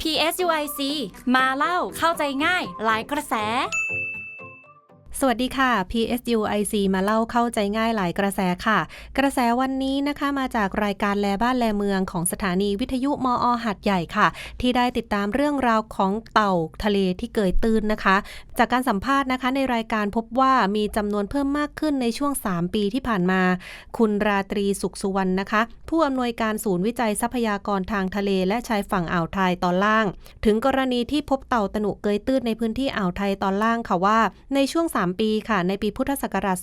PSUIC มาเล่าเข้าใจง่าย หลายกระแส สวัสดีค่ะ PSU IC มาเล่าเข้าใจง่ายหลายกระแสค่ะ กระแสวันนี้นะคะมาจากรายการแลบ้านแลเมืองของสถานีวิทยุมอหัดใหญ่ค่ะ ที่ได้ติดตามเรื่องราวของเต่าทะเลที่เกยตื้นนะคะ จากการสัมภาษณ์นะคะ ในรายการพบว่ามีจำนวนเพิ่มมากขึ้นในช่วง 3 ปีที่ผ่านมา คุณราตรีสุขสุวรรณนะคะ ผู้อำนวยการศูนย์วิจัยทรัพยากรทางทะเล และชายฝั่งอ่าวไทยตอนล่าง ถึงกรณีที่พบเต่าตนุเกยตื้นในพื้นที่อ่าวไทยตอนล่างค่ะว่า ในช่วง3ปีค่ะ ในปีพุทธศักราช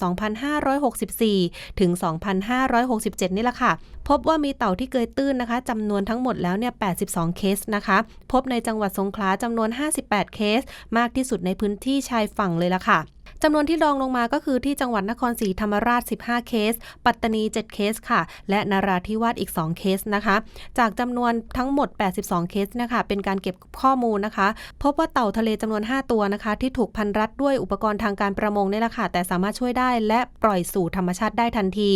2564 ถึง 2567 นี่แหละค่ะ พบว่ามีเต่าที่เกยตื้นนะคะจำนวนทั้งหมดแล้วเนี่ย 82 เคสนะคะ พบในจังหวัดสงขลาจำนวน 58 เคส มากที่สุดในพื้นที่ชายฝั่งเลยล่ะค่ะ จำนวนที่รองลงมาก็คือที่จังหวัดนครศรีธรรมราช 15 เคส ปัตตานี 7 เคสค่ะ และนราธิวาสอีก 2 เคสนะคะ จากจำนวนทั้งหมด 82 เคสนะคะ เป็นการเก็บข้อมูลนะคะ พบว่าเต่าทะเลจำนวน 5 ตัวนะคะ ที่ถูกพันรัดด้วยอุปกรณ์ทางการประมงนี่แหละค่ะ แต่สามารถช่วยได้และปล่อยสู่ธรรมชาติได้ทันที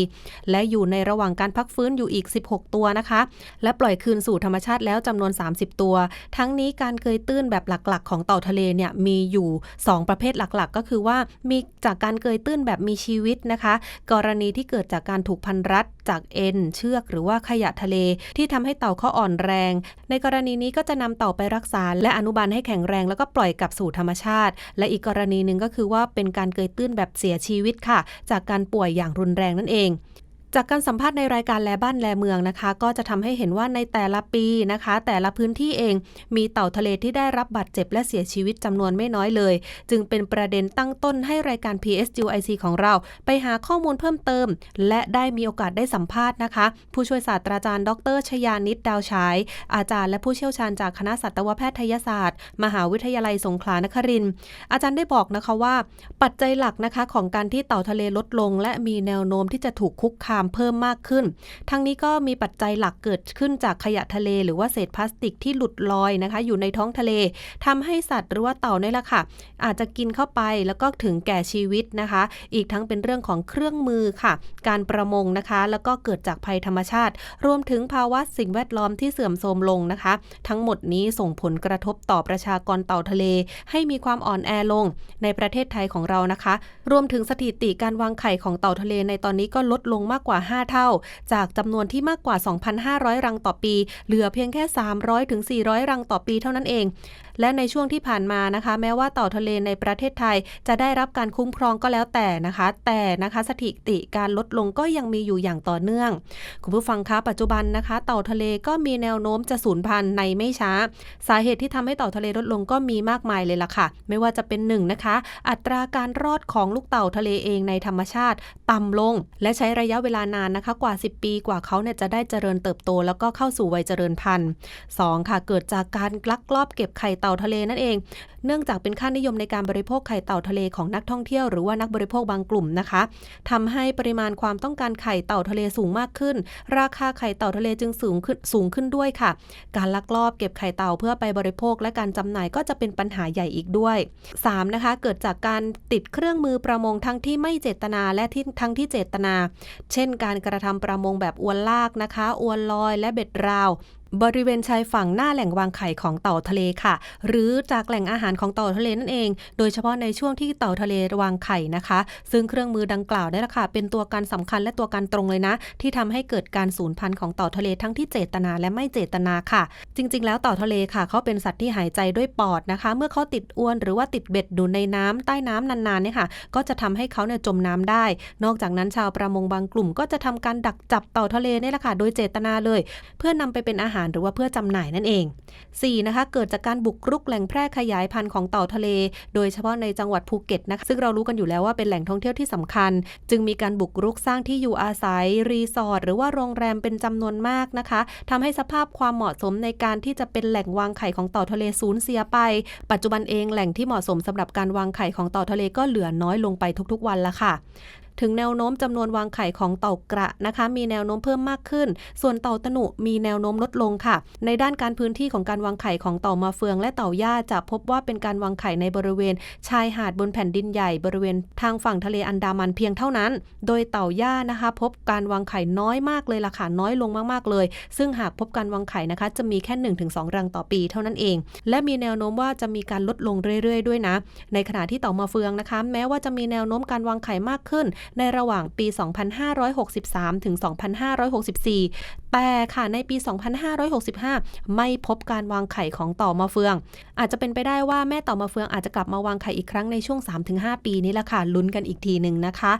และอยู่ในระหว่างการพักฟื้นอยู่อีก 16 ตัวนะคะ และปล่อยคืนสู่ธรรมชาติแล้วจำนวน 30 ตัว ทั้งนี้การเกยตื้นแบบหลักๆ ของเต่าทะเลเนี่ยมีอยู่ 2 ประเภทหลักๆ ก็คือว่ามีจากการเกยตื้นแบบมีชีวิตนะคะ กรณีที่เกิดจากการถูกพันรัดจากเอ็น เชือกหรือว่าขยะทะเล ที่ทำให้เต่าเขาอ่อนแรง ในกรณีนี้ก็จะนำเต่าไปรักษา และอนุบาลให้แข็งแรงแล้วก็ปล่อยกลับสู่ธรรมชาติ และอีกกรณีหนึ่งก็คือว่าเป็นการเกยตื้นแบบเสียชีวิตค่ะ จากการป่วยอย่างรุนแรงนั่นเอง จากการสัมภาษณ์ในรายการแลบ้านแลเมืองนะคะ ก็จะทำให้เห็นว่าในแต่ละปีนะคะ แต่ละพื้นที่เองมีเต่าทะเลที่ได้รับบาดเจ็บและเสียชีวิตจำนวนไม่น้อยเลย จึงเป็นประเด็นตั้งต้นให้รายการ PSUIC ของเรา ไปหาข้อมูลเพิ่มเติม และได้มีโอกาสได้สัมภาษณ์นะคะ ผู้ช่วยศาสตราจารย์ ดรชยานิตดาวฉาย อาจารย์และผู้เชี่ยวชาญจากคณะสัตวแพทยศาสตร์ มหาวิทยาลัยสงขลานครินทร์อาจารย์ได้บอกนะคะว่า ปัจจัยหลักนะคะของการที่เต่าทะเลลดลง และมีแนวโน้มที่จะถูกคุกคามเพิ่มมากขึ้น ทั้งนี้ก็มีปัจจัยหลักเกิดขึ้นจากขยะทะเล หรือว่าเศษพลาสติกที่หลุดลอยนะคะ อยู่ในท้องทะเลทำให้สัตว์หรือว่าเต่าเนี่ยแหละค่ะ อาจจะกินเข้าไปแล้วก็ถึงแก่ชีวิตนะคะ อีกทั้งเป็นเรื่องของเครื่องมือค่ะ การประมงนะคะ แล้วก็เกิดจากภัยธรรมชาติ รวมถึงภาวะสิ่งแวดล้อมที่เสื่อมโทรมลงนะคะ ทั้งหมดนี้ส่งผลกระทบต่อประชากรเต่าทะเล ให้มีความอ่อนแอลงในประเทศไทยของเรานะคะ รวมถึงสถิติการวางไข่ของเต่าทะเลในตอนนี้ก็ลดลงมากกว่า 5 เท่า จากจำนวนที่มากกว่า 2,500 รังต่อปี เหลือเพียงแค่ 300ถึง400 รังต่อปีเท่านั้นเอง และในช่วงที่ผ่านมานะคะ แม้ว่าเต่าทะเลในประเทศไทย จะได้รับการคุ้มครองก็แล้วแต่นะคะ แต่นะคะสถิติการลดลงก็ยังมีอยู่อย่างต่อเนื่อง คุณผู้ฟังคะปัจจุบันนะคะ เต่าทะเลก็มีแนวโน้มจะสูญพันธุ์ในไม่ช้า สาเหตุที่ทำให้เต่าทะเลลดลงก็มีมากมายเลยล่ะค่ะ ไม่ว่าจะเป็นหนึ่งนะคะ อัตราการรอดของลูกเต่าทะเลเองในธรรมชาติ ต่ำลง และใช้ระยะเวลานานนะคะกว่า 10 ปีกว่าเขาเนี่ยจะได้เจริญเติบโต แล้วก็เข้าสู่วัยเจริญพันธุ์ 2. ค่ะเกิดจากการลักลอบเก็บไข่เต่า่าทะเลนั่นเอง เนื่องจากเป็นค่านิยมในการบริโภคไข่เต่าทะเลของนักท่องเที่ยวหรือว่านักบริโภคบางกลุ่มนะคะทำให้ปริมาณความต้องการไข่เต่าทะเลสูงมากขึ้น ราคาไข่เต่าทะเลจึงสูงขึ้นสูงขึ้นด้วยค่ะ การลักลอบเก็บไข่เต่าเพื่อไปบริโภคและการจำหน่ายก็จะเป็นปัญหาใหญ่อีกด้วย 3. นะคะเกิดจากการติดเครื่องมือประมงทั้งที่ไม่เจตนาและที่ทั้งที่เจตนา เช่น การกระทำประมงแบบอวนลากนะคะ อวนลอยและเบ็ดราว บริเวณชายฝั่งหน้าแหล่งวางไข่ของเต่าทะเลค่ะ หรือจากแหล่งอาหารของเต่าทะเลนั่นเอง โดยเฉพาะในช่วงที่เต่าทะเลวางไข่นะคะ ซึ่งเครื่องมือดังกล่าวนี่แหละค่ะ เป็นตัวการสำคัญและตัวการตรงเลยนะ ที่ทำให้เกิดการสูญพันธุ์ของเต่าทะเลทั้งที่เจตนาและไม่เจตนาค่ะ จริง ๆ แล้วเต่าทะเลค่ะเขาเป็นสัตว์ที่หายใจด้วยปอดนะคะ เมื่อเขาติดอ้วนหรือว่าติดเบ็ดอยู่ในน้ำใต้น้ำนานๆเนี่ยค่ะ ก็จะทำให้เขาเนี่ยจมน้ำได้ นอกจากนั้นชาวประมงบางกลุ่ม ก็จะทำการดักจับเต่าทะเลนี่แหละค่ะ โดยเจตนาเลย เพื่อนำไปเป็นอาหารหรือว่าเพื่อจำหน่ายนั่นเอง 4. นะคะเกิดจากการบุกรุกแหล่งแพร่ขยายพันธุ์ของเต่าทะเล โดยเฉพาะในจังหวัดภูเก็ตนะคะซึ่งเรารู้กันอยู่แล้วว่าเป็นแหล่งท่องเที่ยวที่สำคัญ จึงมีการบุกรุกสร้างที่อยู่อาศัย รีสอร์ทหรือว่าโรงแรมเป็นจำนวนมากนะคะทำให้สภาพความเหมาะสมในการที่จะเป็นแหล่งวางไข่ของเต่าทะเลสูญเสียไป ปัจจุบันเองแหล่งที่เหมาะสมสำหรับการวางไข่ของเต่าทะเลก็เหลือน้อยลงไปทุกๆวันละค่ะ ถึงแนวโน้มจำนวนวางไข่ของเต่ากระนะคะ มีแนวโน้มเพิ่มมากขึ้น ส่วนเต่าตะนุมีแนวโน้มลดลงค่ะ ในด้านการพื้นที่ของการวางไข่ของเต่ามาเฟือง และเต่าย่าจะพบว่าเป็นการวางไข่ในบริเวณ ชายหาดบนแผ่นดินใหญ่บริเวณทางฝั่งทะเลอันดามันเพียงเท่านั้น โดยเต่าย่านะคะ พบการวางไข่น้อยมากเลยล่ะค่ะน้อยลงมากๆเลย ซึ่งหากพบการวางไข่นะคะ จะมีแค่ 1-2 รังต่อปีเท่านั้นเอง และมีแนวโน้มว่าจะมีการลดลงเรื่อย ๆ ด้วยนะ ในขณะที่เต่ามาเฟืองนะคะ แม้ว่าจะมีแนวโน้มการวางไข่มากขึ้นในระหว่างปี 2563 ถึง 2564 แต่ค่ะในปี 2565 ไม่พบการวางไข่ของต่อมาเฟือง อาจจะเป็นไปได้ว่าแม่ต่อมาเฟืองอาจจะกลับมาวางไข่อีกครั้งในช่วง 3-5 ปีนี้แหละค่ะลุ้นกันอีกทีหนึ่งนะคะ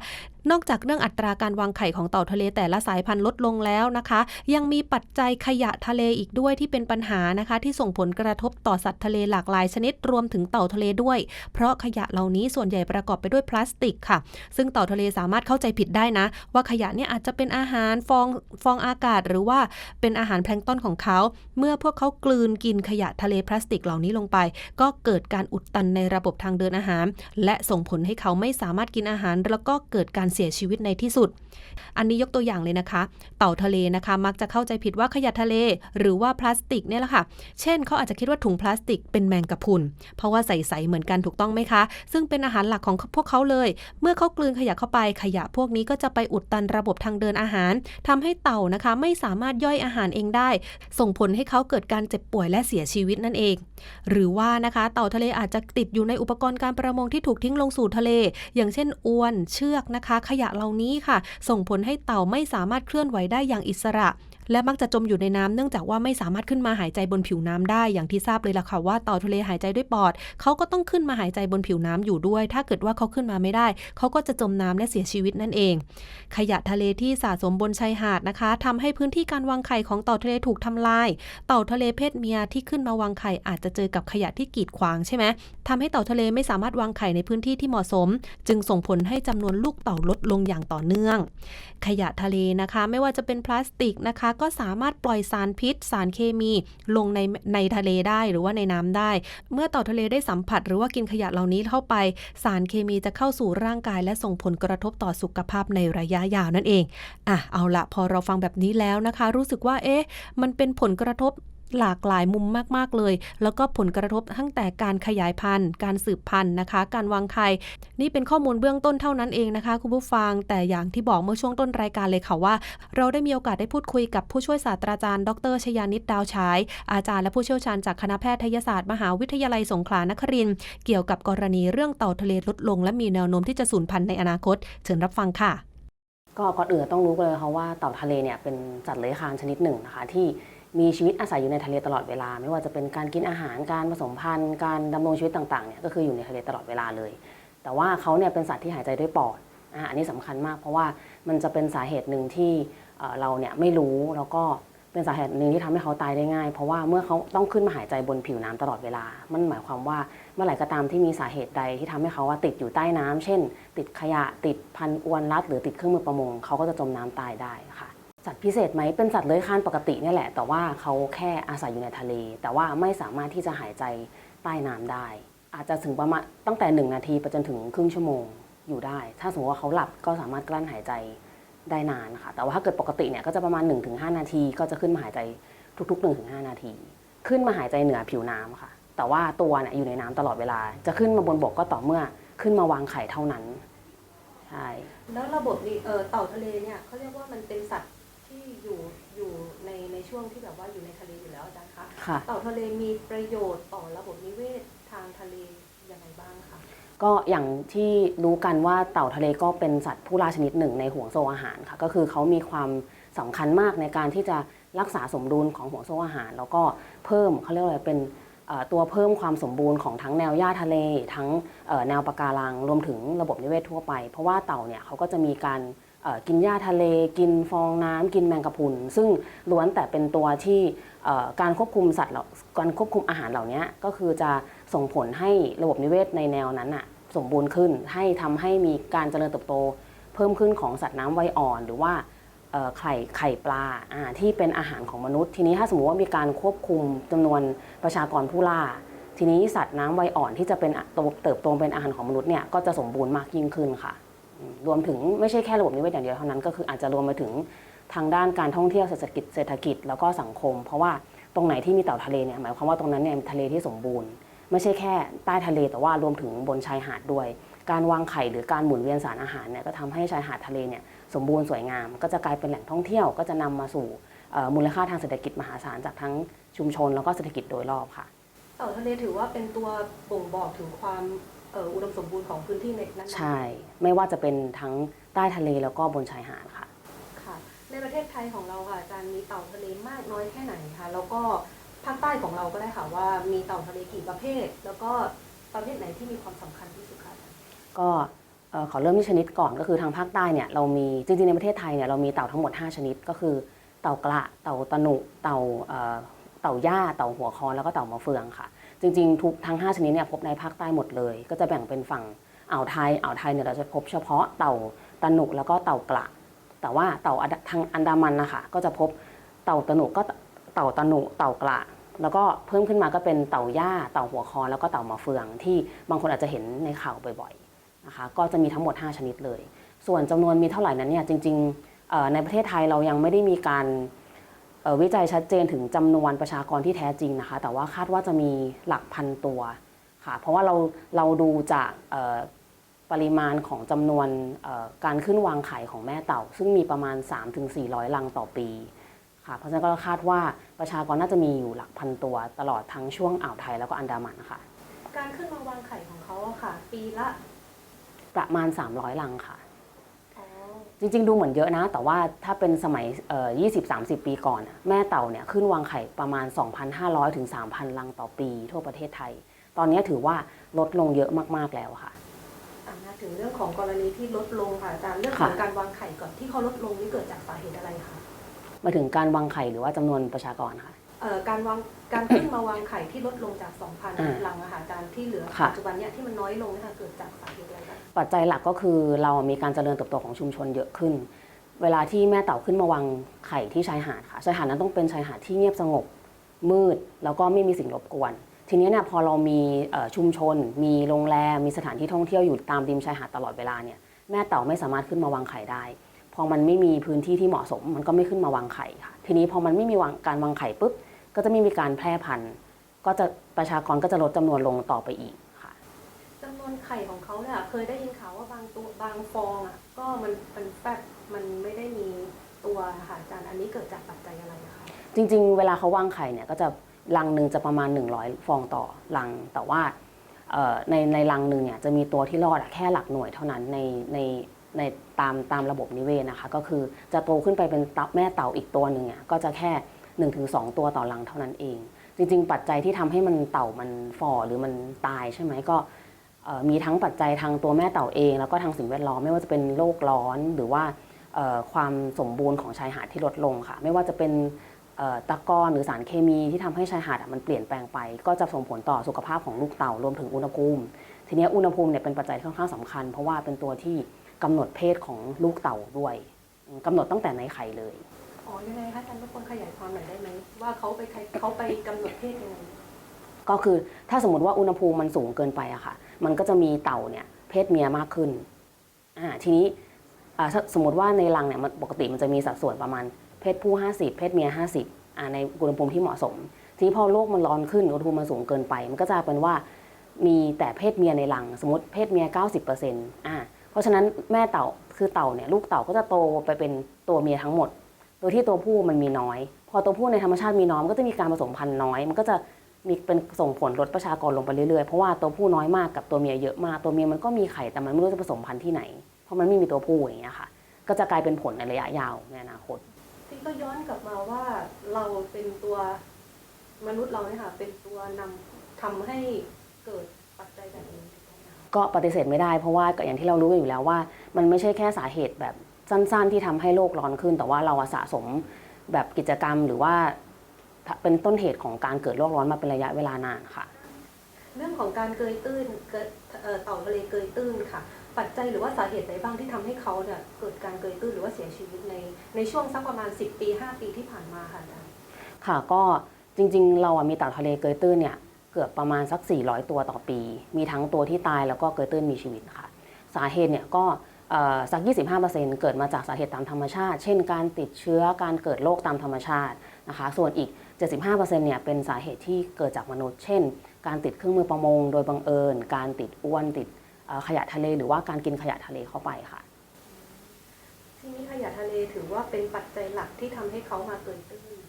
นอกจากเรื่องอัตราการวางไข่ของเต่าทะเลแต่ละสายพันธุ์ลดลงแล้วนะคะ ยังมีปัจจัยขยะทะเลอีกด้วยที่เป็นปัญหานะคะ ที่ส่งผลกระทบต่อสัตว์ทะเลหลากหลายชนิดรวมถึงเต่าทะเลด้วย เพราะขยะเหล่านี้ส่วนใหญ่ประกอบไปด้วยพลาสติกค่ะ ซึ่งเต่าทะเลสามารถเข้าใจผิดได้นะ ว่าขยะเนี่ยอาจจะเป็นอาหารฟองฟองอากาศ หรือว่าเป็นอาหารแพลงก์ต้นของเขา เมื่อพวกเขากลืนกินขยะทะเลพลาสติกเหล่านี้ลงไป ก็เกิดการอุดตันในระบบทางเดินอาหาร และส่งผลให้เขาไม่สามารถกินอาหารแล้วก็เกิดการเสียชีวิตในที่สุด อันนี้ยกตัวอย่างเลยนะคะ เต่าทะเลนะคะ มักจะเข้าใจผิดว่าขยะทะเล หรือว่าพลาสติกเนี่ยแหละค่ะ เช่นเขาอาจจะคิดว่าถุงพลาสติกเป็นแมงกะพุน เพราะว่าใส่ๆเหมือนกันถูกต้องไหมคะ ซึ่งเป็นอาหารหลักของพวกเขาเลย เมื่อเขากลืนขยะเข้าไปขยะพวกนี้ก็จะไปอุดตันระบบทางเดินอาหารทำให้เต่านะคะไม่สามารถย่อยอาหารเองได้ ส่งผลให้เขาเกิดการเจ็บป่วยและเสียชีวิตนั่นเอง หรือว่านะคะ เต่าทะเลอาจจะติดอยู่ในอุปกรณ์การประมงที่ถูกทิ้งลงสู่ทะเล อย่างเช่นอวน เชือกนะคะขยะเหล่านี้ค่ะ ส่งผลให้เต่าไม่สามารถเคลื่อนไหวได้อย่างอิสระ และมักจะจมอยู่ในน้ำเนื่องจากว่าไม่สามารถขึ้นมาหายใจบนผิวน้ำได้อย่างที่ทราบเลยล่ะค่ะว่าเต่าทะเลหายใจด้วยปอดเขาก็ต้องขึ้นมาหายใจบนผิวน้ำอยู่ด้วย ถ้าเกิดว่าเขาขึ้นมาไม่ได้ เขาก็จะจมน้ำและเสียชีวิตนั่นเอง ขยะทะเลที่สะสมบนชายหาดนะคะทำให้พื้นที่การวางไข่ของเต่าทะเลถูกทำลาย เต่าทะเลเพศเมียที่ขึ้นมาวางไข่อาจจะเจอกับขยะที่กีดขวางใช่ไหมทำให้เต่าทะเลไม่สามารถวางไข่ในพื้นที่ที่เหมาะสม จึงส่งผลให้จำนวนลูกเต่าลดลงอย่างต่อเนื่อง ขยะทะเลนะคะ ไม่ว่าจะเป็นพลาสติกนะคะก็สามารถปล่อยสารพิษ สารเคมีลงในในทะเลได้หรือว่าในน้ำได้ เมื่อเต่าทะเลได้สัมผัส หรือว่ากินขยะเหล่านี้เข้าไป สารเคมีจะเข้าสู่ร่างกาย และส่งผลกระทบต่อสุขภาพในระยะยาวนั่นเองอะเอาละพอเราฟังแบบนี้แล้วนะคะ รู้สึกว่าเอ๊ะมันเป็นผลกระทบ หลากหลายมุมมากๆเลย แล้วก็ผลกระทบตั้งแต่การขยายพันธุ์ การสืบพันธุ์นะคะ การวางไข่นี่เป็นข้อมูลเบื้องต้นเท่านั้นเองนะคะคุณผู้ฟัง แต่อย่างที่บอกเมื่อช่วงต้นรายการเลยค่ะว่า เราได้มีโอกาสได้พูดคุยกับผู้ช่วยศาสตราจารย์ ดรชยานิตดาวฉาย อาจารย์และผู้เชี่ยวชาญจากคณะแพทยศาสตร์มหาวิทยาลัยสงขลานครินเกี่ยวกับกรณีเรื่องเต่าทะเลลดลง และมีแนวโน้มที่จะสูญพันธุ์ในอนาคต เชิญรับฟังค่ะ ก็ก่อนอื่นต้องรู้เลยค่ะว่าเต่าทะเลเนี่ยเป็นสัตว์เลื้อยคลานชนิดหนึ่งนะคะที่ มีชีวิตอาศัยอยู่ในทะเลตลอดเวลา ไม่ว่าจะเป็นการกินอาหารการผสมพันธุ์ การดำรงชีวิตต่างๆเนี่ยก็คืออยู่ในทะเลตลอดเวลาเลย แต่ว่าเขาเนี่ยเป็นสัตว์ที่หายใจด้วยปอดอะอันนี้สำคัญมาก เพราะว่ามันจะเป็นสาเหตุหนึ่งที่เราเนี่ยไม่รู้แล้วก็เป็นสาเหตุหนึ่งที่ทำให้เขาตายได้ง่าย เพราะว่าเมื่อเขาต้องขึ้นมาหายใจบนผิวน้ำตลอดเวลา มันหมายความว่าเมื่อไหร่ก็ตามที่มีสาเหตุใดที่ทำให้เขาว่าติดอยู่ใต้น้ำเช่น ติดขยะติดพันอวนรัดหรือติดเครื่องมือประมงเขาก็จะจมน้ำตายได้ค่ะ สัตว์พิเศษไหมเป็นสัตว์เลื้อยคลานปกติเนี่ยแหละ แต่ว่าเขาแค่อาศัยอยู่ในทะเล แต่ว่าไม่สามารถที่จะหายใจใต้น้ำได้ อาจจะถึงประมาณตั้งแต่ 1 นาทีไปจนถึงครึ่งชั่วโมงอยู่ได้ ถ้าสมมติว่าเขาหลับก็สามารถกลั้นหายใจได้นานค่ะ แต่ว่าถ้าเกิดปกติเนี่ยก็จะประมาณ 1-5 นาที ก็จะขึ้นมาหายใจทุก ๆ 1-5 นาที ขึ้นมาหายใจเหนือผิวน้ำค่ะ แต่ว่าตัวเนี่ยอยู่ในน้ำตลอดเวลา จะขึ้นมาบนบกก็ต่อเมื่อขึ้นมาวางไข่เท่านั้น ใช่ แล้วระบบนี้เออเต่าทะเลเนี่ยเขาเรียกว่ามันเป็นสัตว์ ที่อยู่อยู่ในในช่วงที่แบบว่าอยู่ในทะเลอยู่แล้วอาจารย์คะค่ะเต่าทะเลมีประโยชน์ต่อระบบนิเวศทางทะเลยังไงบ้างคะก็อย่างที่รู้กันว่าเต่าทะเลก็เป็นสัตว์ผู้ล่าชนิดหนึ่งในห่วงโซ่อาหารค่ะก็คือเขามีความสำคัญมากในการที่จะรักษาสมดุลของห่วงโซ่อาหาร แล้วก็เพิ่มเขาเรียกว่าอะไรเป็นเอ่อตัวเพิ่มความสมบูรณ์ของทั้งแนวหญ้าทะเล ทั้งเอ่อแนวปะการังรวมถึงระบบนิเวศทั่วไป เพราะว่าเต่าเนี่ยเขาก็จะมีการเอ่อ กินหญ้าทะเล กินฟองน้ำกินแมงกะพรุน ซึ่งล้วนแต่เป็นตัวที่การควบคุมสัตว์หล่าการควบคุมอาหารเหล่านี้ก็คือจะส่งผลให้ระบบนิเวศในแนวนั้นอะสมบูรณ์ขึ้น ให้ทำให้มีการเจริญเติบโต เพิ่มขึ้นของสัตว์น้ำวัยอ่อน หรือว่าไข่ไข่ปลาาที่เป็นอาหารของมนุษย์ ทีนี้ถ้าสมมติว่ามีการควบคุมจำนวนประชากรผู้ล่า ทีนี้สัตว์น้ำวัยอ่อนที่จะเป็นตเติบโตเป็นอาหารของมนุษย์เนี่ยก็จะสมบูรณ์มากยิ่งขึ้นค่ะ รวมถึงไม่ใช่แค่ระบบนิเวศอย่างเดียวเท่านั้นก็คืออาจจะรวมไปถึงทางด้านการท่องเที่ยวเศรษฐกิจเศรษฐกิจแล้วก็สังคม เพราะว่าตรงไหนที่มีเต่าทะเลเนี่ยหมายความว่าตรงนั้นเนี่ยทะเลที่สมบูรณ์ ไม่ใช่แค่ใต้ทะเลแต่ว่ารวมถึงบนชายหาดด้วย การวางไข่หรือการหมุนเวียนสารอาหารเนี่ยก็ทำให้ชายหาดทะเลเนี่ยสมบูรณ์สวยงาม ก็จะกลายเป็นแหล่งท่องเที่ยวก็จะนำมาสู่มูลค่าทางเศรษฐกิจมหาศาลจากทั้งชุมชนแล้วก็เศรษฐกิจโดยรอบค่ะเต่าทะเลถือว่าเป็นตัวบ่งบอกถึงความ อ่ออุดมสมบูรณ์ของพื้นที่ในนั้นใช่ ไม่ว่าจะเป็นทั้งใต้ทะเลแล้วก็บนชายหาดค่ะ ค่ะ ในประเทศไทยของเราค่ะอาจารย์มีเต่าทะเลมากน้อยแค่ไหนคะแล้วก็ภาคใต้ของเราก็ได้ค่ะว่ามีเต่าทะเลกี่ประเภท แล้วก็ประเภทไหนที่มีความสำคัญที่สุดคะอาจารย์ก็เอ่อขอเริ่มที่ชนิดก่อนก็คือทางภาคใต้เนี่ยเรามีจริงๆในประเทศไทยเนี่ยเรามีเต่าทั้งหมด 5 ชนิด ก็คือเต่ากระเต่าตะหนุเต่าเอ่อเต่าย่าเต่าหัวคอนแล้วก็เต่ามะเฟืองค่ะ จริง ๆ ทุกทั้ง 5 ชนิดเนี่ยพบในภาคใต้หมดเลย ก็จะแบ่งเป็นฝั่งอ่าวไทยอ่าวไทยเนี่ยเราจะพบเฉพาะเต่าตะหนุแล้วก็เต่ากระแต่ว่าเต่าทางอันดามันนะคะก็จะพบเต่าตะหนุก็เต่าตะหนุเต่ากระแล้วก็เพิ่มขึ้นมาก็เป็นเต่าย่าเต่าหัวคอแล้วก็เต่ามะเฟือง ที่บางคนอาจจะเห็นในข่าวบ่อยๆนะคะก็จะมีทั้งหมด 5 ชนิดเลย ส่วนจำนวนมีเท่าไหร่นั้นเนี่ยจริงๆในประเทศไทยเรายังไม่ได้มีการ วิจัยชัดเจนถึงจำนวนประชากรที่แท้จริงนะคะ แต่ว่าคาดว่าจะมีหลักพันตัวค่ะ เพราะว่าเราเราดูจากเอ่อปริมาณของจำนวนเอ่อการขึ้นวางไข่ของแม่เต่า ซึ่งมีประมาณ 3-400รังต่อปีค่ะ เพราะฉะนั้นก็คาดว่าประชากรน่าจะมีอยู่หลักพันตัว ตลอดทั้งช่วงอ่าวไทยแล้วก็อันดามันค่ะ การขึ้นมาวางไข่ของเขาอะค่ะ ปีละประมาณ 300รังค่ะอ๋อ จริงๆ ดูเหมือนเยอะนะ แต่ว่าถ้าเป็นสมัยเอ่อ20-30ปีก่อนอะแม่เต่าเนี่ยขึ้นวางไข่ประมาณ 2,500ถึง3,000รังต่อปีทั่วประเทศไทย ตอนนี้ถือว่าลดลงเยอะมากๆแล้วค่ะอะมาถึงเรื่องของกรณีที่ลดลงค่ะอาจารย์เรื่องของค่ะการวางไข่ก่อนที่เขาลดลงนี่เกิดจากสาเหตุอะไรคะมาถึงการวางไข่หรือว่าจำนวนประชากรค่ะเอ่อ การวางการขึ้นมาวางไข่ที่ลดลงจากอ่า2,000รังอะค่ะอาจารย์ที่เหลือค่ะปัจจุบันเนี่ยที่มันน้อยลงเนะคะเกิดจากสาเหตุอะไรบ้างปัจจัยหลักก็คือเรามีการเจริญเติบโตของชุมชนเยอะขึ้น เวลาที่แม่เต่าขึ้นมาวางไข่ที่ชายหาดค่ะชายหาดนั้นต้องเป็นชายหาดที่เงียบสงบมืด แล้วก็ไม่มีสิ่งรบกวน ทีนี้เนี่ยพอเรามีเอ่อชุมชน มีโรงแรมมีสถานที่ท่องเที่ยวอยู่ตามริมชายหาดตลอดเวลาเนี่ยแม่เต่าไม่สามารถขึ้นมาวางไข่ได้พอมันไม่มีพื้นที่ที่เหมาะสม มันก็ไม่ขึ้นมาวางไข่ค่ะ ทีนี้พอมันไม่มีวางการวางไข่ปุ๊บ ก็จะไม่มีการแพร่พันธุ์ก็จะประชากรก็จะลดจำนวนลงต่อไปอีกค่ะจำนวนไข่ของเขาเนี่ยเคยได้ยินข่าวว่าบางตัวบางฟองอะก็มันมันแฟบมันไม่ได้มีตัวค่ะอาจารย์อันนี้เกิดจากปัจจัยอะไรอะคะจริง ๆ เวลาเขาวางไข่เนี่ยก็จะรังหนึ่งจะประมาณ 100 ฟองต่อรัง แต่ว่าเอ่อในในรังหนึ่งเนี่ยจะมีตัวที่รอดอะแค่หลักหน่วยเท่านั้นในในในตามตามระบบนิเวศนะคะ ก็คือจะโตขึ้นไปเป็นเต่าแม่เต่าอีกตัวหนึ่งเนี่ยก็จะแค่ 1-2 ตัวต่อรังเท่านั้นเอง จริง ๆ ปัจจัยที่ทำให้มันเต่ามันฝ่อหรือมันตายใช่ไหมก็มีทั้งปัจจัยทางตัวแม่เต่าเอง แล้วก็ทางสิ่งแวดล้อมไม่ว่าจะเป็นโลกร้อนหรือว่าความสมบูรณ์ของชายหาดที่ลดลงค่ะ ไม่ว่าจะเป็นตะกอนหรือสารเคมีที่ทำให้ชายหาดมันเปลี่ยนแปลงไป ก็จะส่งผลต่อสุขภาพของลูกเต่ารวมถึงอุณหภูมิ ทีนี้อุณหภูมิเนี่ยเป็นปัจจัยค่อนข้างสำคัญ เพราะว่าเป็นตัวที่กำหนดเพศของลูกเต่าด้วยอืมกำหนดตั้งแต่ในไข่เลย อ๋อยังไงคะอาจารย์รบกวนขยายความหน่อยได้ไหมว่าเขาไปใครเขาไปกำหนดเพศยังไง ก็คือถ้าสมมติว่าอุณหภูมิมันสูงเกินไปอะค่ะ มันก็จะมีเต่าเนี่ยเพศเมียมากขึ้นอ่าทีนี้อ่าถ้าสมมติว่าในรังเนี่ยมันปกติมันจะมีสัดส่วนประมาณเพศผู้ 50 เพศเมีย 50อ่าในอุณหภูมิที่เหมาะสม ทีนี้พอโลกมันร้อนขึ้นอุณหภูมิมันสูงเกินไป มันก็จะเป็นว่ามีแต่เพศเมียในรัง สมมติเพศเมีย 90%อ่าเพราะฉะนั้นแม่เต่าคือเต่าเนี่ยลูกเต่าก็จะโตไปเป็นตัวเมียทั้งหมด โดยที่ตัวผู้มันมีน้อย พอตัวผู้ในธรรมชาติมีน้อยมันก็จะมีการผสมพันธุ์น้อย มันก็จะมีเป็นส่งผลลดประชากรลงไปเรื่อยๆ เพราะว่าตัวผู้น้อยมากกับตัวเมียเยอะมาก ตัวเมียมันก็มีไข่แต่มันไม่รู้จะผสมพันธุ์ที่ไหน เพราะมันไม่มีตัวผู้อย่างเงี้ยค่ะ ก็จะกลายเป็นผลในระยะยาวในอนาคตที่ก็ย้อนกลับมาว่าเราเป็นตัวมนุษย์เราเนี่ยค่ะเป็นตัวนำทำให้เกิดปัจจัยแบบนี้ถูกไหมคะก็ปฏิเสธไม่ได้เพราะว่าก็อย่างที่เรารู้กันอยู่แล้วว่า มันไม่ใช่แค่สาเหตุแบบ สั้น ๆ ที่ทำให้โลกร้อนขึ้น แต่ว่าเราอะสะสมแบบกิจกรรมหรือว่าเป็นต้นเหตุของการเกิดโลกร้อนมาเป็นระยะเวลานานค่ะ เรื่องของการเกยตื้นเกิดเอ่อเต่าทะเลเกยตื้นค่ะ ปัจจัยหรือว่าสาเหตุใดบ้างที่ทำให้เขาเนี่ยเกิดการเกยตื้นหรือว่าเสียชีวิตในในช่วงสักประมาณ 10 ปี 5 ปีที่ผ่านมาค่ะอาจารย์ค่ะก็จริงๆ เราอะมีเต่าทะเลเกยตื้นเนี่ยเกือบประมาณสัก 400 ตัวต่อปี มีทั้งตัวที่ตายแล้วก็เกยตื้นมีชีวิตค่ะ สาเหตุเนี่ยก็เอ่อ สัก 25%เกิดมาจากสาเหตุตามธรรมชาติ เช่น การติดเชื้อการเกิดโรคตามธรรมชาตินะคะ ส่วนอีก 75%เนี่ยเป็นสาเหตุที่เกิดจากมนุษย์ เช่น การติดเครื่องมือประมง โดยบังเอิญ การติดอ้วนติดเอ่อขยะทะเล หรือว่าการกินขยะทะเลเข้าไปค่ะ ทีนี้ขยะทะเลถือว่าเป็นปัจจัยหลักที่ทำให้เขามาเกยตื้น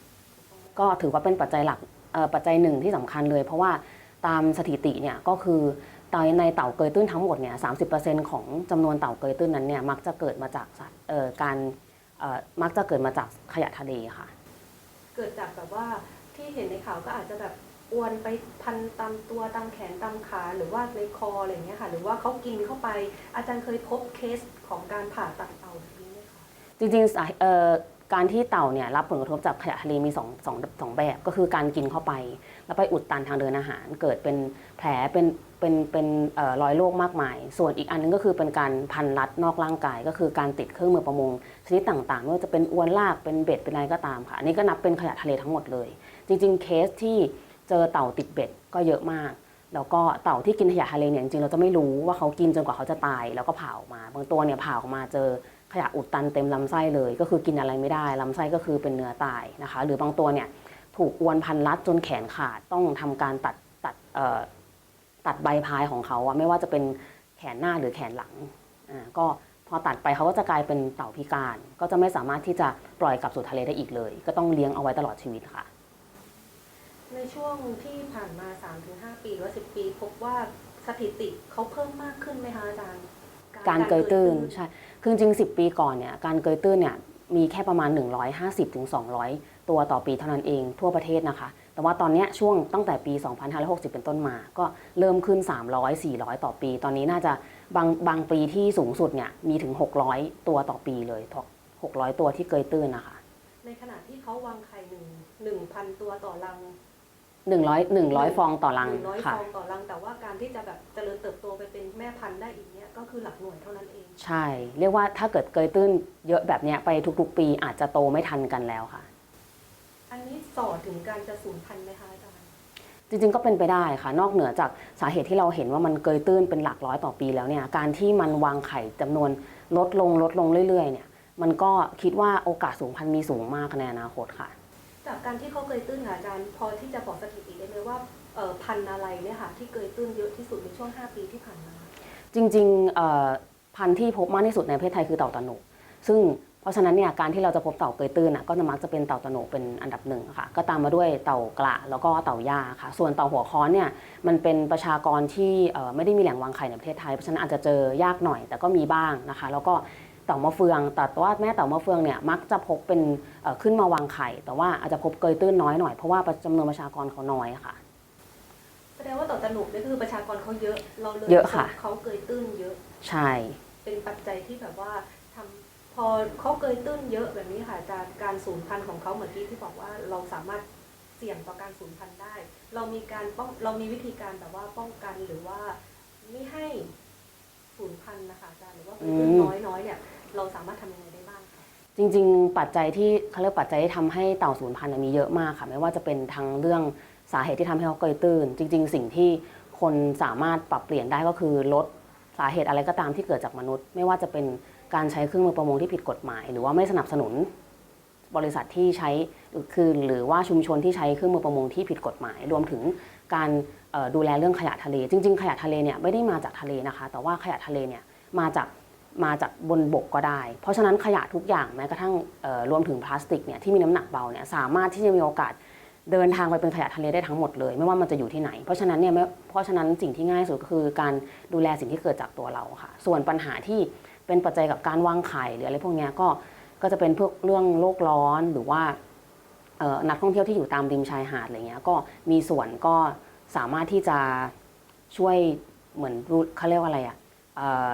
ก็ถือว่าเป็นปัจจัยหลักเอ่อปัจจัยหนึ่งที่สำคัญเลย เพราะว่าตามสถิติเนี่ยก็คือ ตอนในเต่าเกยตื้นทั้งหมดเนี่ยสาของจำนวนเต่าเกยตื้นนั้นเนี่ยมักจะเกิดมาจากสัตว์เอ่อการเอ่อมักจะเกิดมาจากขยะทะเลค่ะ เกิดจากแบบว่าที่เห็นในข่าวก็อาจจะแบบอวนไปพันตามตัวตามแขนตามขาหรือว่าในคออะไรอย่างเงี้ยค่ะหรือว่าเขากินเข้าไปอาจารย์เคยพบเคสของการผ่าตัดเต่าแบบนี้ไหมคะจริงๆสาเอ่อ การที่เต่าเนี่ยรับผลกระทบจากขยะทะเลมีสองสองสองแบบ ก็คือการกินเข้าไป แล้วไปอุดตันทางเดินอาหาร เกิดเป็นแผลเป็นเป็นเป็นเอ่อรอยโรคมากมาย ส่วนอีกอันนึงก็คือเป็นการพันรัดนอกร่างกาย ก็คือการติดเครื่องมือประมงชนิดต่างๆไม่ว่าจะเป็นอวนลากเป็นเบ็ดเป็นอะไรก็ตามค่ะอันนี้ก็นับเป็นขยะทะเลทั้งหมดเลย จริง ๆ เคสที่เจอเต่าติดเบ็ดก็เยอะมากแล้วก็เต่าที่กินขยะทะเลเนี่ยจริงๆเราจะไม่รู้ว่าเขากินจนกว่าเขาจะตายแล้วก็ผ่าออกมา บางตัวเนี่ยผ่าออกมาเจอ ขยะอุดตันเต็มลำไส้เลย ก็คือกินอะไรไม่ได้ลำไส้ก็คือเป็นเนื้อตายนะคะ หรือบางตัวเนี่ยถูกอวนพันรัดจนแขนขาดต้องทำการตัดตัดเอ่อตัดใบพายของเขาอะไม่ว่าจะเป็นแขนหน้าหรือแขนหลังอ่าก็พอตัดไปเขาก็จะกลายเป็นเต่าพิการ ก็จะไม่สามารถที่จะปล่อยกลับสู่ทะเลได้อีกเลย ก็ต้องเลี้ยงเอาไว้ตลอดชีวิตค่ะ ในช่วงที่ผ่านมา 3-5 ปีหรือว่า 10 ปี พบว่าสถิติเขาเพิ่มมากขึ้นไหมคะอาจารย์ การเกยตื้นใช่ คือจริงๆ10 ปีก่อนเนี่ยการเกยตื้นเนี่ยมีแค่ประมาณ 150ถึง200 ตัวต่อปีเท่านั้นเองทั่วประเทศนะคะ แต่ว่าตอนนี้ช่วงตั้งแต่ปี 2560 เป็นต้นมา ก็เริ่มขึ้น 300 400 ต่อปี ตอนนี้น่าจะบางบางปีที่สูงสุดเนี่ยมีถึง 600 ตัวต่อปีเลย600 ตัวที่เกยตื้นนะคะ ในขณะที่เขาวางไข่หนึ่งหนึ่งพันตัวต่อรัง 100 100 ฟองต่อรังหนึ่งร้อยค่ะฟองต่อรังแต่ว่าการที่จะแบบเจริญเติบโตไปเป็นแม่พันธุ์ได้อีกเนี่ยก็คือหลักหน่วยเท่านั้นเอง ใช่ เรียกว่าถ้าเกิดเกยตื้นเยอะแบบเนี้ยไปทุกๆ ปีอาจจะโตไม่ทันกันแล้วค่ะ อันนี้ส่อถึงการจะสูญพันธุ์ไหมคะอาจารย์จริงๆก็เป็นไปได้ค่ะ นอกเหนือจากสาเหตุที่เราเห็นว่ามันเกยตื้นเป็นหลักร้อยต่อปีแล้วเนี่ยการที่มันวางไข่จำนวนลดลงลดลงเรื่อยๆเนี่ยมันก็คิดว่าโอกาสสูงพันธุ์มีสูงมากในอนาคตค่ะ จากการที่เขาเกยตื้นค่ะอาจารย์ พอที่จะบอกสถิติได้ไหมว่าพันธุ์อะไรเนี่ยค่ะที่เกยตื้นเยอะที่สุดในช่วง 5 ปีที่ผ่านมา จริงๆพันธุ์ที่พบมากที่สุดในประเทศไทยคือเต่าตะหนุซึ่งเพราะฉะนั้นเนี่ยการที่เราจะพบเต่าเกยตื้นก็จะมักจะเป็นเต่าตะหนุเป็นอันดับหนึ่งค่ะก็ตามมาด้วยเต่ากระแล้วก็เต่าย่าค่ะส่วนเต่าหัวค้อนเนี่ยมันเป็นประชากรที่ไม่ได้มีแหล่งวางไข่ในประเทศไทยเพราะฉะนั้นอาจจะเจอยากหน่อยแต่ก็มีบ้างนะคะ แล้วก็ เต่ามะเฟืองแต่ว่าแม่เต่ามะเฟืองเนี่ยมักจะพบเป็นเอ่อขึ้นมาวางไข่ แต่ว่าอาจจะพบเกยตื้นน้อยหน่อยเพราะว่าจำนวนประชากรเขาน้อยค่ะแสดงว่าต่อตะหนุนี่คือประชากรเขาเยอะเราเลยเยอะค่ะพบเขาเกยตื้นเยอะ ใช่ เป็นปัจจัยที่แบบว่าทำพอเขาเกยตื้นเยอะแบบนี้ค่ะอาจารย์การสูญพันธุ์ของเขาเหมือนที่ที่บอกว่าเราสามารถเสี่ยงต่อการสูญพันธุ์ได้ เรามีการป้องเรามีวิธีการแบบว่าป้องกันหรือว่าไม่ให้สูญพันธุ์นะคะอาจารย์หรือว่าเกยตื้นอืมน้อยน้อยๆเนี่ย เราสามารถทำยังไงได้บ้างคะ จริงๆ ปัจจัยที่เขาเรียกปัจจัยที่ทำให้เต่าสูญพันธุ์น่ะมีเยอะมากค่ะ ไม่ว่าจะเป็นทั้งเรื่องสาเหตุที่ทำให้เขาเกยตื้น จริง ๆ สิ่งที่คนสามารถปรับเปลี่ยนได้ก็คือลดสาเหตุอะไรก็ตามที่เกิดจากมนุษย์ ไม่ว่าจะเป็นการใช้เครื่องมือประมงที่ผิดกฎหมาย หรือว่าไม่สนับสนุน บริษัทที่ใช้คือหรือว่าชุมชนที่ใช้เครื่องมือประมงที่ผิดกฎหมาย รวมถึงการเอ่อดูแลเรื่องขยะทะเล จริง ๆ ขยะทะเลเนี่ยไม่ได้มาจากทะเลนะคะ แต่ว่าขยะทะเลเนี่ยมาจาก มาจากบนบกก็ได้ เพราะฉะนั้นขยะทุกอย่างแม้กระทั่งรวมถึงพลาสติกเนี่ยที่มีน้ำหนักเบาเนี่ยสามารถที่จะมีโอกาสเดินทางไปเป็นขยะทะเลได้ทั้งหมดเลย ไม่ว่ามันจะอยู่ที่ไหน เพราะฉะนั้นเนี่ยเพราะฉะนั้นสิ่งที่ง่ายสุดก็คือการดูแลสิ่งที่เกิดจากตัวเราค่ะ ส่วนปัญหาที่เป็นปัจจัยกับการวางไข่หรืออะไรพวกเนี้ยก็ก็จะเป็นพวกเรื่องโลกร้อนหรือว่านักท่องเที่ยวที่อยู่ตามริมชายหาดอะไรเงี้ยก็มีส่วนก็สามารถที่จะช่วยเหมือนเขาเรียกว่าอะไรอะเอ่อ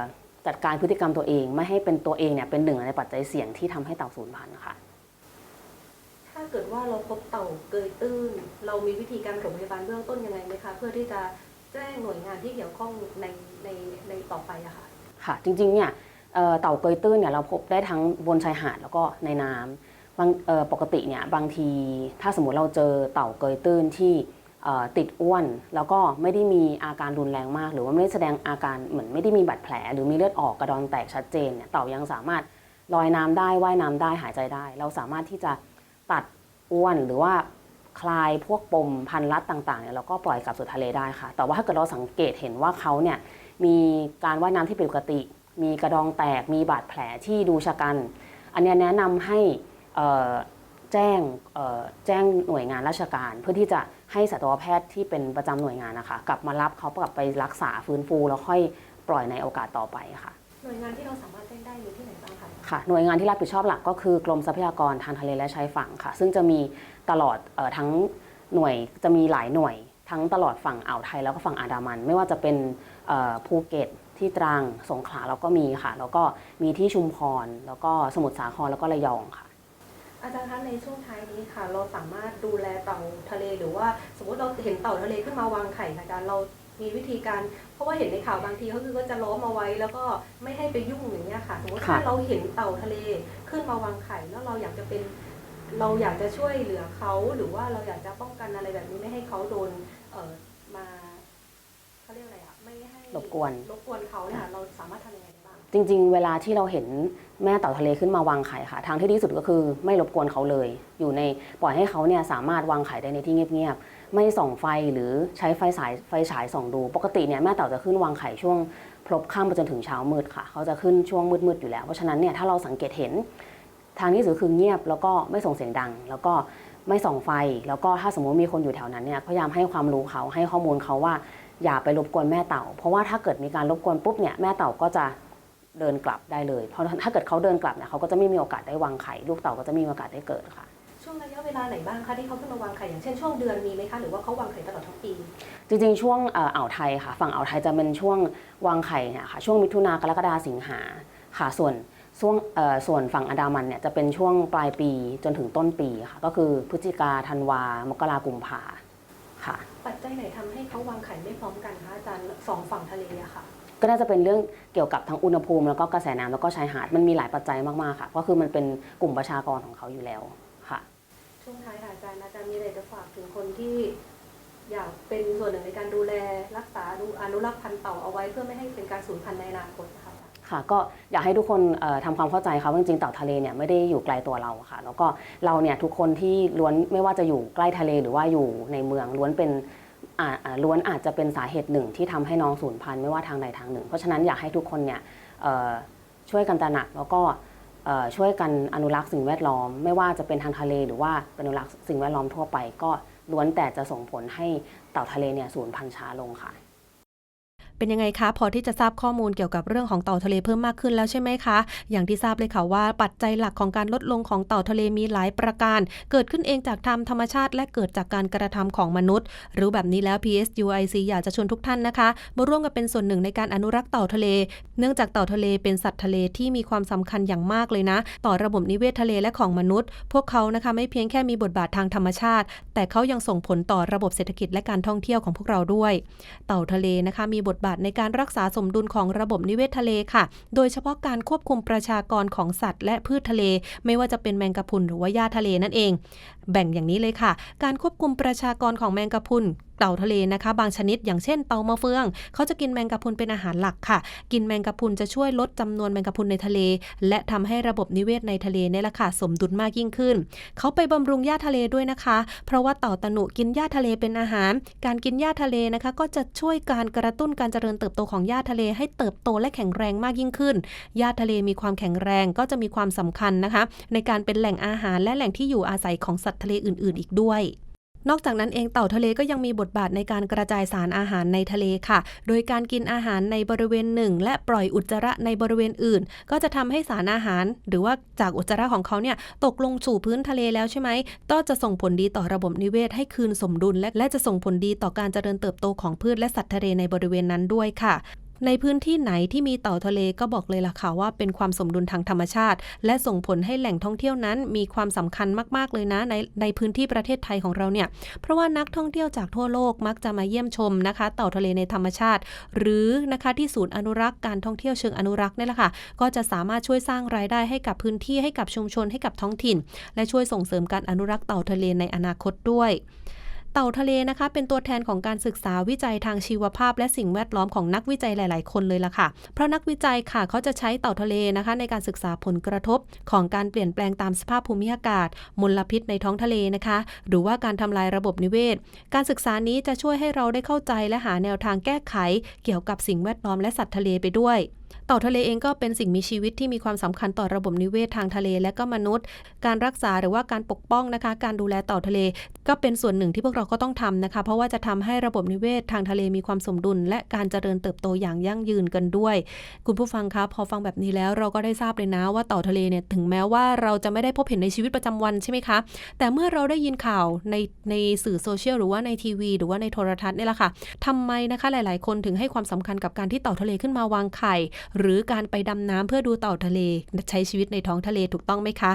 จัดการพฤติกรรมตัวเอง ไม่ให้เป็นตัวเองเนี่ยเป็นหนึ่งในปัจจัยเสี่ยงที่ทำให้เต่าสูญพันธุ์ค่ะถ้าเกิดว่าเราพบเต่าเกยตื้น เรามีวิธีการปฐมพยาบาลเบื้องต้นยังไงไหมคะเพื่อที่จะแจ้งหน่วยงานที่เกี่ยวข้องในในในต่อไปอะค่ะค่ะจริงๆเนี่ยเต่าเกยตื้นเนี่ยเราพบได้ทั้งบนชายหาดแล้วก็ในน้ำบางปกติเนี่ยบางทีถ้าสมมติเราเจอเต่าเกยตื้นที่ ติดอ้วน แล้วก็ไม่ได้มีอาการรุนแรงมาก หรือว่าไม่ได้แสดงอาการเหมือนไม่ได้มีบาดแผล หรือมีเลือดออกกระดอนแตกชัดเจนเนี่ยเต่ายังสามารถลอยน้ำได้ว่ายน้ำได้หายใจได้ เราสามารถที่จะตัดอ้วนหรือว่าคลายพวกปมพันรัดต่างๆเนี่ยเราก็ปล่อยกลับสู่ทะเลได้ค่ะ แต่ว่าถ้าเกิดเราสังเกตเห็นว่าเขาเนี่ยมีการว่ายน้ำที่ผิดปกติ มีกระดองแตกมีบาดแผลที่ดูชะกัน อันนี้แนะนำให้อ่อ แจ้งเอ่อแจ้งหน่วยงานราชการ เพื่อที่จะให้สัตวแพทย์ที่เป็นประจำหน่วยงานนะคะ กลับมารับเขากลับไปรักษาฟื้นฟูแล้วค่อยปล่อยในโอกาสต่อไปค่ะ หน่วยงานที่เราสามารถแจ้งได้มีที่ไหนบ้างคะค่ะหน่วยงานที่รับผิดชอบหลักก็คือกรมทรัพยากรทางทะเลและชายฝั่งค่ะ ซึ่งจะมีตลอดเออทั้งหน่วยจะมีหลายหน่วย ทั้งตลอดฝั่งอ่าวไทยแล้วก็ฝั่งอันดามัน ไม่ว่าจะเป็นเอ่อภูเก็ตที่ตรังสงขลาเราก็มีค่ะ แล้วก็มีที่ชุมพรแล้วก็สมุทรสาครแล้วก็ระยองค่ะ อาจารย์คะในช่วงท้ายนี้ค่ะ เราสามารถดูแลเต่าทะเลหรือว่า สมมติเราเห็นเต่าทะเลขึ้นมาวางไข่ค่ะอาจารย์เรามีวิธีการ เพราะว่าเห็นในข่าวบางทีเขาคือก็จะล้อมเอาไว้ แล้วก็ไม่ให้ไปยุ่งอย่างเงี้ยค่ะสมมติค่ะถ้าเราเห็นเต่าทะเลขึ้นมาวางไข่แล้วเราอยากจะเป็น เราอยากจะช่วยเหลือเขาหรือว่าเราอยากจะป้องกันอะไรแบบนี้ไม่ให้เขาโดนเอ่อมาเขาเรียกอะไรอะไม่ให้รบกวนรบกวนเขาเนี่ยค่ะเราสามารถทำยังไงได้บ้าง จริง ๆ เวลาที่เราเห็นแม่เต่าทะเลขึ้นมาวางไข่ค่ะ ทางที่ดีที่สุดก็คือไม่รบกวนเขาเลย อยู่ในปล่อยให้เขาเนี่ยสามารถวางไข่ได้ในที่เงียบๆไม่ส่องไฟหรือใช้ไฟสายไฟฉายส่องดู ปกติเนี่ยแม่เต่าจะขึ้นวางไข่ช่วงพลบค่ำไปจนถึงเช้ามืดค่ะ เขาจะขึ้นช่วงมืดๆอยู่แล้ว เพราะฉะนั้นเนี่ยถ้าเราสังเกตเห็น ทางที่ดีที่สุดคือเงียบแล้วก็ไม่ส่งเสียงดัง แล้วก็ไม่ส่องไฟ แล้วก็ถ้าสมมติมีคนอยู่แถวนั้นเนี่ยพยายามให้ความรู้เขาให้ข้อมูลเขาว่าอย่าไปรบกวนแม่เต่า เพราะว่าถ้าเกิดมีการรบกวนปุ๊บเนี่ยแม่เต่าก็จะ เดินกลับได้เลย เพราะถ้าเกิดเขาเดินกลับเนี่ยเขาก็จะไม่มีโอกาสได้วางไข่ลูกเต่าก็จะไม่มีโอกาสได้เกิดค่ะช่วงระยะเวลาไหนบ้างคะที่เขาขึ้นมาวางไข่อย่างเช่นช่วงเดือนมีไหมคะหรือว่าเขาวางไข่ตลอดทั้งปี จริงๆ ช่วงเอ่ออ่าวไทยค่ะ ฝั่งอ่าวไทยจะเป็นช่วงวางไข่เนี่ยค่ะช่วงมิถุนากรกฎาสิงหาค่ะส่วนช่วงเอ่อส่วนฝั่งอันดามันเนี่ยจะเป็นช่วงปลายปีจนถึงต้นปีค่ะก็คือพฤศจิกาธันวามกรากุมภาค่ะ ปัจจัยไหนทำให้เขาวางไข่ไม่พร้อมกันคะอาจารย์สองฝั่งทะเลอะค่ะ ก็น่าจะเป็นเรื่องเกี่ยวกับทั้งอุณหภูมิแล้วก็กระแสน้ำแล้วก็ชายหาดมันมีหลายปัจจัยมากๆค่ะ ก็คือมันเป็นกลุ่มประชากรของเขาอยู่แล้วค่ะ ช่วงท้ายค่ะอาจารย์อาจารย์มีอะไรจะฝากถึงคนที่อยากเป็นส่วนหนึ่งในการดูแลรักษาดูอนุรักษ์พันธุ์เต่าเอาไว้เพื่อไม่ให้เป็นการสูญพันธุ์ในอนาคตนะคะอาจารย์ค่ะก็อยากให้ทุกคนเอ่อทำความเข้าใจค่ะว่าจริงๆเต่าทะเลเนี่ยไม่ได้อยู่ไกลตัวเราค่ะ แล้วก็เราเนี่ยทุกคนที่ล้วนไม่ว่าจะอยู่ใกล้ทะเลหรือว่าอยู่ในเมืองล้วนเป็นอ่าอ่า ล้วนอาจจะเป็นสาเหตุหนึ่งที่ทำให้น้องสูญพันธุ์ไม่ว่าทางใดทางหนึ่ง เพราะฉะนั้นอยากให้ทุกคนเนี่ยช่วยกันตระหนักแล้วก็ช่วยกันอนุรักษ์สิ่งแวดล้อม ไม่ว่าจะเป็นทางทะเลหรือว่าอนุรักษ์สิ่งแวดล้อมทั่วไป ก็ล้วนแต่จะส่งผลให้เต่าทะเลเนี่ยสูญพันธุ์ช้าลงค่ะ เป็นยังไงคะ พอที่จะทราบข้อมูลเกี่ยวกับเรื่องของเต่าทะเลเพิ่มมากขึ้นแล้วใช่ไหมคะ อย่างที่ทราบเลยค่ะว่าปัจจัยหลักของการลดลงของเต่าทะเลมีหลายประการ เกิดขึ้นเองจากธรรมธรรมชาติ และเกิดจากการกระทำของมนุษย์ รู้แบบนี้แล้ว PSUIC อยากจะชวนทุกท่านนะคะมาร่วมกันเป็นส่วนหนึ่งในการอนุรักษ์เต่าทะเล เนื่องจากเต่าทะเลเป็นสัตว์ทะเลที่มีความสำคัญอย่างมากเลยนะ ต่อระบบนิเวศทะเลและของมนุษย์ พวกเขานะคะไม่เพียงแค่มีบทบาททางธรรมชาติ แต่เขายังส่งผลต่อระบบเศรษฐกิจและการท่องเที่ยวของพวกเราด้วย เต่าทะเลนะคะมีบทบาทในการรักษาสมดุลของระบบนิเวศทะเลค่ะ โดยเฉพาะการควบคุมประชากรของสัตว์ และพืชทะเล ไม่ว่าจะเป็นแมงกะพรุนหรือว่าหญ้าทะเลนั่นเอง แบ่งอย่างนี้เลยค่ะ การควบคุมประชากรของแมงกะพรุนเต่าทะเลนะคะ บางชนิดอย่างเช่นเต่ามะเฟือง เขาจะกินแมงกะพรุนเป็นอาหารหลักค่ะ กินแมงกะพรุนจะช่วยลดจำนวนแมงกะพรุนในทะเล และทำให้ระบบนิเวศในทะเลเนี่ยแหละค่ะสมดุลมากยิ่งขึ้น เขาไปบำรุงหญ้าทะเลด้วยนะคะ เพราะว่าเต่าตะหนุกินหญ้าทะเลเป็นอาหาร การกินหญ้าทะเลนะคะ ก็จะช่วยการกระตุ้นการเจริญเติบโตของหญ้าทะเล ให้เติบโตและแข็งแรงมากยิ่งขึ้นหญ้าทะเลมีความแข็งแรงก็จะมีความสำคัญนะคะ ในการเป็นแหล่งอาหารและแหล่งที่อยู่อาศัยของสัตว์ทะเลอื่น ๆ อีกด้วย นอกจากนั้นเองเต่าทะเลก็ยังมีบทบาทในการกระจายสารอาหารในทะเลค่ะ โดยการกินอาหารในบริเวณหนึ่ง และปล่อยอุจจาระในบริเวณอื่น ก็จะทำให้สารอาหาร หรือว่าจากอุจจาระของเขาเนี่ยตกลงสู่พื้นทะเลแล้วใช่ไหมก็จะส่งผลดีต่อระบบนิเวศให้คืนสมดุลและและจะส่งผลดีต่อการเจริญเติบโตของพืชและสัตว์ทะเลในบริเวณนั้นด้วยค่ะ ในพื้นที่ไหนที่มีเต่าทะเลก็บอกเลยล่ะค่ะว่าเป็นความสมดุลทางธรรมชาติ และส่งผลให้แหล่งท่องเที่ยวนั้น มีความสำคัญมาก ๆ เลยนะในในพื้นที่ประเทศไทยของเราเนี่ย เพราะว่านักท่องเที่ยวจากทั่วโลกมักจะมาเยี่ยมชมนะคะ เต่าทะเลในธรรมชาติ หรือนะคะที่ศูนย์อนุรักษ์การท่องเที่ยวเชิงอนุรักษ์นี่แหละค่ะ ก็จะสามารถช่วยสร้างรายได้ให้กับพื้นที่ให้กับชุมชนให้กับท้องถิ่น และช่วยส่งเสริมการอนุรักษ์เต่าทะเลในอนาคตด้วย เต่าทะเลนะคะ เป็นตัวแทนของการศึกษาวิจัยทางชีวภาพ และสิ่งแวดล้อมของนักวิจัยหลาย ๆ คนเลยล่ะค่ะ เพราะนักวิจัยค่ะเขาจะใช้เต่าทะเลนะคะ ในการศึกษาผลกระทบของการเปลี่ยนแปลงตามสภาพภูมิอากาศ มลพิษในท้องทะเลนะคะ หรือว่าการทำลายระบบนิเวศ การศึกษานี้จะช่วยให้เราได้เข้าใจและหาแนวทางแก้ไข เกี่ยวกับสิ่งแวดล้อมและสัตว์ทะเลไปด้วย เต่าทะเลเองก็เป็นสิ่งมีชีวิตที่มีความสำคัญต่อระบบนิเวศทางทะเลและก็มนุษย์ การรักษาหรือว่าการปกป้องนะคะ การดูแลเต่าทะเล ก็เป็นส่วนหนึ่งที่พวกเราก็ต้องทำนะคะ เพราะว่าจะทำให้ระบบนิเวศทางทะเลมีความสมดุล และการเจริญเติบโตอย่างยั่งยืนกันด้วย คุณผู้ฟังคะพอฟังแบบนี้แล้วเราก็ได้ทราบเลยนะว่าเต่าทะเลเนี่ยถึงแม้ว่าเราจะไม่ได้พบเห็นในชีวิตประจำวันใช่ไหมคะ แต่เมื่อเราได้ยินข่าวในในสื่อโซเชียลหรือว่าในทีวี หรือว่าในโทรทัศน์เนี่ยแหละค่ะทำไมนะคะหลาย ๆ คนถึงให้ความสำคัญกับการที่เต่าทะเลขึ้นมาวางไข่หรือการไปดำน้ำเพื่อดูเต่าทะเล ใช้ชีวิตในท้องทะเลถูกต้องไหมคะ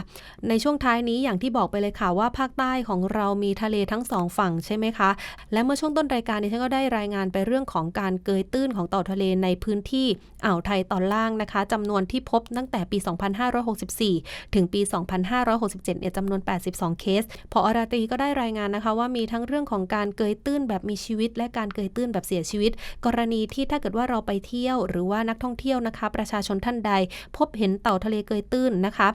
ในช่วงท้ายนี้อย่างที่บอกไปเลยค่ะว่าภาคใต้ของเรามีทะเลทั้งสองฝั่งใช่ไหมคะ และเมื่อช่วงต้นรายการนี้ฉันก็ได้รายงานไปเรื่องของการเกยตื้นของเต่าทะเลในพื้นที่อ่าวไทยตอนล่างนะคะจำนวนที่พบตั้งแต่ปี 2564 ถึงปี 2567 เนี่ยจำนวน 82 เคส พออราตรีก็ได้รายงานนะคะว่ามีทั้งเรื่องของการเกยตื้นแบบมีชีวิต และการเกยตื้นแบบเสียชีวิต กรณีที่ถ้าเกิดว่าเราไปเที่ยว หรือว่านักท่องเที่ยวนะคะ ประชาชนท่านใด พบเห็นเต่าทะเลเกยตื้นนะคะ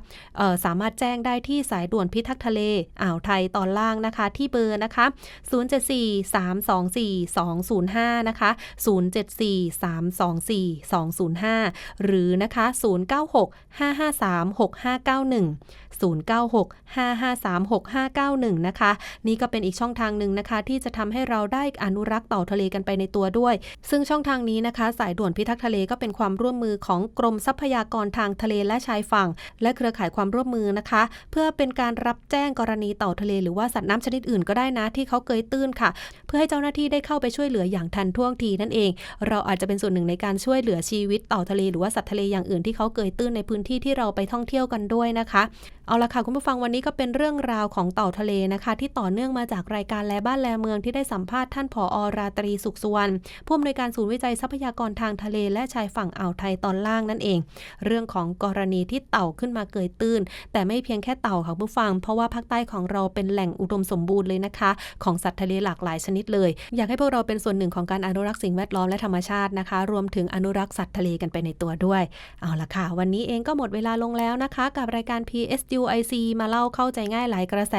สามารถแจ้งได้ที่สายด่วนพิทักษ์ทะเลอ่าวไทยตอนล่างนะคะ ที่เบอร์นะคะ 074-324-205 นะคะ 074-324-205 หรือนะคะ 096-553-6591 096-553-6591 นะคะ นี่ก็เป็นอีกช่องทางหนึ่งนะคะ ที่จะทำให้เราได้อนุรักษ์เต่าทะเลกันไปในตัวด้วย ซึ่งช่องทางนี้นะคะ สายด่วนพิทักษ์ทะเลก็เป็นความร่วมมือของกรมทรัพยากรทางทะเลและชายฝั่ง และเครือข่ายความร่วมมือนะคะ เพื่อเป็นการรับแจ้งกรณีเต่าทะเล หรือว่าสัตว์น้ำชนิดอื่นก็ได้นะที่เขาเกยตื้นค่ะ เพื่อให้เจ้าหน้าที่ได้เข้าไปช่วยเหลืออย่างทันท่วงทีนั่นเอง เราอาจจะเป็นส่วนหนึ่งในการช่วยเหลือชีวิตเต่าทะเล หรือว่าสัตว์ทะเลอย่างอื่นที่เขาเกยตื้นในพื้นที่ที่เราไปท่องเที่ยวกันด้วยนะคะเอาละค่ะคุณผู้ฟังวันนี้ก็เป็นเรื่องราวของเต่าทะเลนะคะ ที่ต่อเนื่องมาจากรายการแลบ้านแลเมืองที่ได้สัมภาษณ์ท่านผอราตรีสุขสุวรรณผู้อำนวยการศูนย์วิจัยทรัพยากรทางทะเล และชายฝั่งอ่าวไทยตอนล่างนั่นเอง เรื่องของกรณีที่เต่าขึ้นมาเกยตื้น แต่ไม่เพียงแค่เต่าค่ะคุณผู้ฟัง เพราะว่าภาคใต้ของเราเป็นแหล่งอุดมสมบูรณ์เลยนะคะ ของสัตว์ทะเลหลากหลายชนิดเลย อยากให้พวกเราเป็นส่วนหนึ่งของการอนุรักษ์สิ่งแวดล้อมและธรรมชาตินะคะ รวมถึงอนุรักษ์สัตว์ทะเลกันไปในตัวด้วย เอาละค่ะ วันนี้เองก็หมดเวลาลงแล้วนะคะ กับรายการ P S PSUIC มาเล่าเข้าใจง่ายหลายกระแส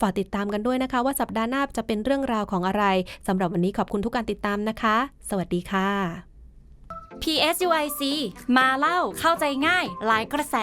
ฝากติดตามกันด้วยนะคะ ว่าสัปดาห์หน้าจะเป็นเรื่องราวของอะไรสำหรับวันนี้ขอบคุณทุกการติดตามนะคะ สวัสดีค่ะ PSUIC มาเล่าเข้าใจง่าย หลายกระแส